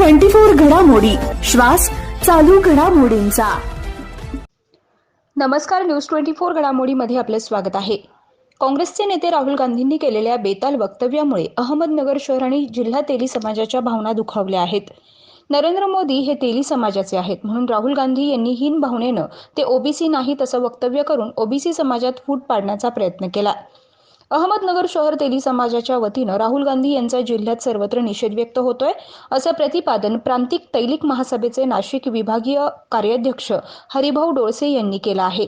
Twenty four घडामोडी. श्वास चालू घडामोडींचा. नमस्कार न्यूज ट्वेंटी फोर घडामोडीमध्ये आपले स्वागत आहे. काँग्रेसचे नेते राहुल गांधींनी केलेल्या बेताल वक्तव्यामुळे अहमदनगर शहर आणि जिल्हा तेली समाजाच्या भावना दुखावल्या आहेत. नरेंद्र मोदी हे तेली समाजाचे आहेत म्हणून राहुल गांधी यांनी हीन भावनेनं ते ओबीसी नाहीत असं वक्तव्य करून ओबीसी समाजात फूट पाडण्याचा प्रयत्न केला. अहमदनगर शहर तेली समाजाच्या वतीनं राहुल गांधी यांचा जिल्ह्यात सर्वत्र निषेध व्यक्त होतोय. असं प्रतिपादन प्रांतिक तैलिक महासभेचे नाशिक विभागीय कार्याध्यक्ष हरिभाऊ डोळसे यांनी केलं आहे.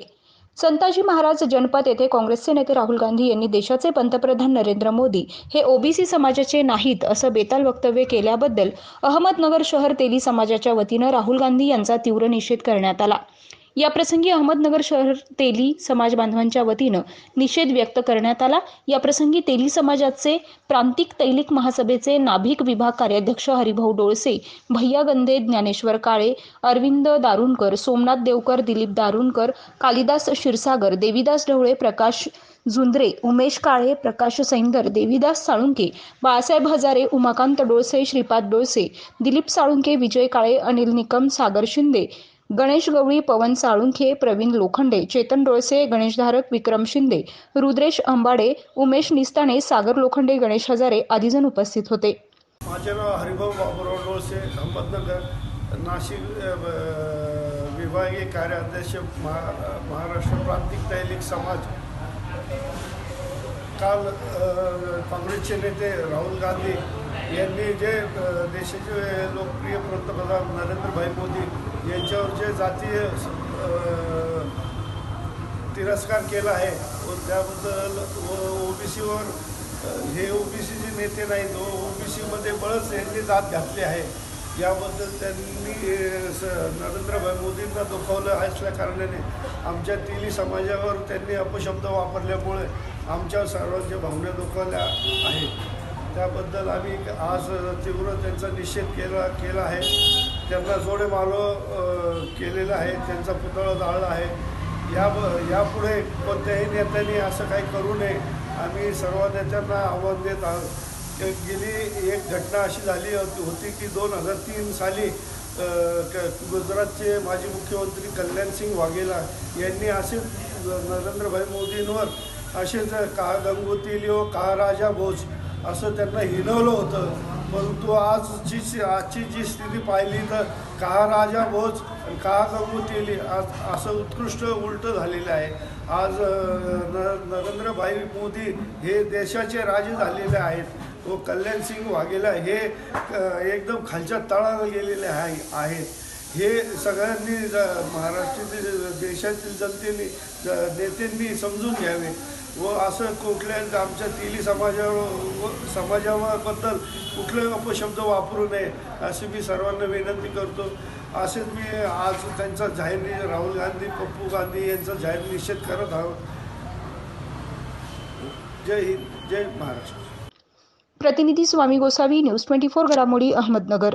संताजी महाराज जनपद येथे काँग्रेसचे नेते राहुल गांधी यांनी देशाचे पंतप्रधान नरेंद्र मोदी हे ओबीसी समाजाचे नाहीत असं बेताल वक्तव्य केल्याबद्दल अहमदनगर शहर तेली समाजाच्या वतीनं राहुल गांधी यांचा तीव्र निषेध करण्यात आला. याप्रसंगी अहमदनगर शहर तेली समाज बांधवांच्या वतीनं निषेध व्यक्त करण्यात आला. याप्रसंगी तेली समाजाचे प्रांतिक तैलिक महासभेचे नाभिक विभाग कार्याध्यक्ष हरिभाऊ डोळसे भैया गंदे ज्ञानेश्वर काळे अरविंद दारुणकर सोमनाथ देवकर दिलीप दारुणकर कालिदास क्षीरसागर देविदास ढवळे प्रकाश झुंद्रे उमेश काळे प्रकाश सैंदर देविदास साळुंके बाळासाहेब हजारे उमाकांत डोळसे श्रीपाद डोळसे दिलीप साळुंके विजय काळे अनिल निकम सागर शिंदे गणेश गवळी पवन साळुंखे प्रवीण लोखंडे चेतन डोळसे गणेशधारक विक्रम शिंदे रुद्रेश अंबाडे उमेश निस्ताणे सागर लोखंडे गणेश हजारे आदीजण उपस्थित होते. माझे नाव हरिभाऊ बाबूराव डोळसे अहमदनगर नाशिक विभागीय कार्याध्यक्ष महा महाराष्ट्र प्रांतिक दैनिक समाज. काल काँग्रेसचे नेते राहुल गांधी यांनी जे देशाचे लोकप्रिय पंतप्रधान नरेंद्रभाई मोदी यांच्यावर जे जातीय तिरस्कार केला आहे व त्याबद्दल ओबीसीवर हे ओबीसीचे नेते नाहीत व ओबीसीमध्ये बळच यांनी जात घातली आहे. याबद्दल त्यांनी स- नरेंद्रभाई मोदींना दुखावलं असल्या कारणाने आमच्या तिन्ही समाजावर त्यांनी अपशब्द वापरल्यामुळे आमच्या सर्वांच्या भावना दुखावल्या आहेत. त्याबद्दल आम्ही आज तीव्र त्यांचा निषेध केला केला आहे. त्यांना जोडे मालो केलेला आहे. त्यांचा पुतळा जाळला आहे. या यापुढे कोणत्याही नेत्यांनी असं काही करू नये. आम्ही सर्व नेत्यांना आव्हान देत आहोत. गेली एक घटना अशी झाली होती की दोन हजार तीन साली क- गुजरातचे माजी मुख्यमंत्री कल्याणसिंग वाघेला यांनी असे नरेंद्रभाई मोदींवर असेच का गंगोतील लिओ का राजा भोज असं त्यांना हिनवलं होतं. परंतु आजची आजची जी स्थिती पाहिली तर का राजा भोज आणि का आज असं उत्कृष्ट उलटं झालेलं आहे. आज न नरेंद्रभाई मोदी हे देशाचे राजे झालेले आहेत. व कल्याणसिंग वाघेला हे एकदम खालच्या तळाला गेलेले आहे आहेत. हे सगळ्यांनी महाराष्ट्रातील देशातील जनतेने ज- नेत्यांनी समजून घ्यावे. व असं कुठल्या आमच्या तिली समाजावर व समाजाबद्दल कुठले अपशब्द वापरू नये अशी मी सर्वांना विनंती करतो. असेच मी आज त्यांचा जाहीर राहुल गांधी पप्पू गांधी यांचा जाहीर निषेध करत आहोत. जय हिंद जय महाराष्ट्र. प्रतिनिधी Swami Gosavi news twenty four घडामोडी अहमदनगर.